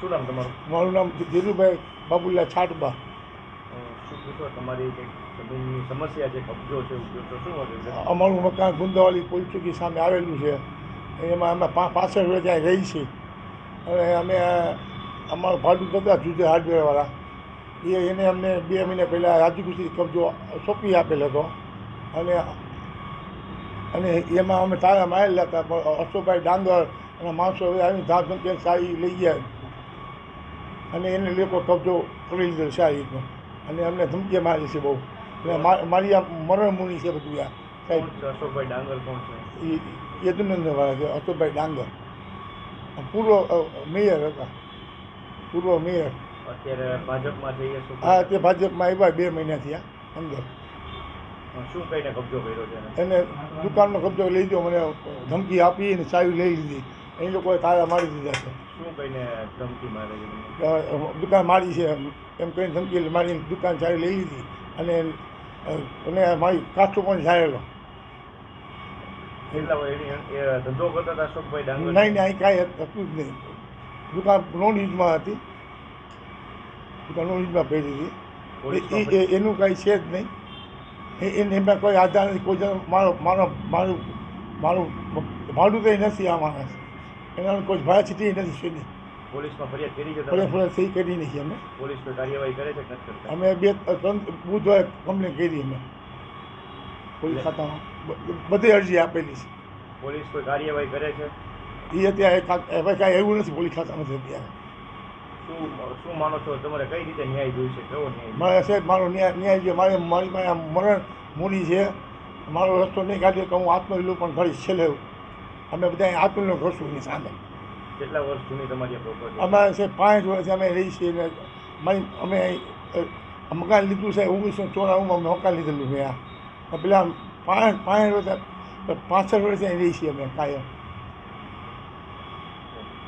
શું નામ તમારું? મારું નામ ધીરુભાઈ બાબુલા છાટબા. શું પૂછો તમારી જમીનની સમસ્યા છે કબજો છે ઉદ્યોગ શું અમારું મકાન ગુંદાવાલી પોલીસ ચોકી સામે આવેલું છે. એમાં અમે પા પાછળ વર્ષ ત્યાં રહી છીએ અને અમે અમારું ભાડું થતા જુદે હાર્ડવેરવાળા. એ એને અમને બે મહિના પહેલાં રાજ્યકૃષિ કબજો સોંપી આપેલો હતો. અને અને એમાં અમે તારા મારેલા હતા પણ અશોકભાઈ ડાંગર અને માણસો હવે આવીને ધામ સારી લઈ ગયા. અને એને લોકો કબજો કરી લીધો સારી રીતનો. અને અમને ધમકી મારી છે બહુ. એટલે મારી આ મરણ મુનિ છે બધું આ. સાહેબ અશોકભાઈ ડાંગર કોણ છે? એ યદુનંદવાળા છે અશોકભાઈ ડાંગર. પૂર્વ મેયર હતા. પૂર્વ મેયર. અત્યારે ભાજપમાં હા તે ભાજપમાં આવ્યા બે મહિના થયા અંદર. શું કહીને કબજો કર્યો છે એને? એને દુકાનનો કબજો લઈ ગયો મને ધમકી આપી અને ચાવી લઈ લીધી. એ લોકોએ તારા મારી દીધા છે. શું કહીને ધમકી મારે દુકાન મારી છે એમ. કહીને ધમકી મારી દુકાન ચાવી લઈ લીધી. અને અને મારી કાસ્ટો પણ એની ધંધો કરતા હતા અશોકભાઈ ડાંગર? નહીં નહીં અહીં કાંઈ હતું જ નહીં. દુકાન નોન યુઝમાં હતી. દુકાન નોન યુઝમાં પહેરી હતી એનું કાંઈ છે જ નહીં. એને એમાં કોઈ આધાર નથી કોઈ મારો મારો મારું મારું ભાડું કંઈ નથી આ માણસ. એના કોઈ ભાડા છીટી નથી શેની પોલીસમાં ફરિયાદ કરી છે ફરે તમે ફરે સહી કરી નથી અમે. પોલીસ કોઈ કાર્યવાહી કરે છે કે નથી કરતા? અમે બે ત્રણ બુધવારે કમ્પ્લેન કરી અમે. પોલીસ ખાતામાં. બધી અરજી આપેલી પોલીસ કોઈ કાર્યવાહી કરે છે? છે એ અત્યારે કાંઈ- એવું નથી પોલીસ ખાતામાં અત્યારે. શું શું માનો છો? તમારે કઈ રીતે ન્યાય જોઈશે કેવો ન્યાય મારે સાહેબ મારો ન્યાય ન્યાય છે મારે મારી પાસે મરણ મૂડી છે. મારો રસ્તો નહીં કાઢ્યો કે હું આત્મવિલો પણ કરીશ છેલ્લે. અમે બધા આતુલનો એની સામે. કેટલા વર્ષ જૂની તમારી પ્રોપર્ટી અમારે છે પાંચ વર્ષ અમે રહી છીએ ને મારી અમે મકાન લીધું છે ઓગણીસો ચોરાણુંમાં અમે મકાન લીધેલું મેં આ. પેલા પાંચ પાંચ વર્ષ પાસઠ વર્ષ રહી છીએ અમે કાયમ.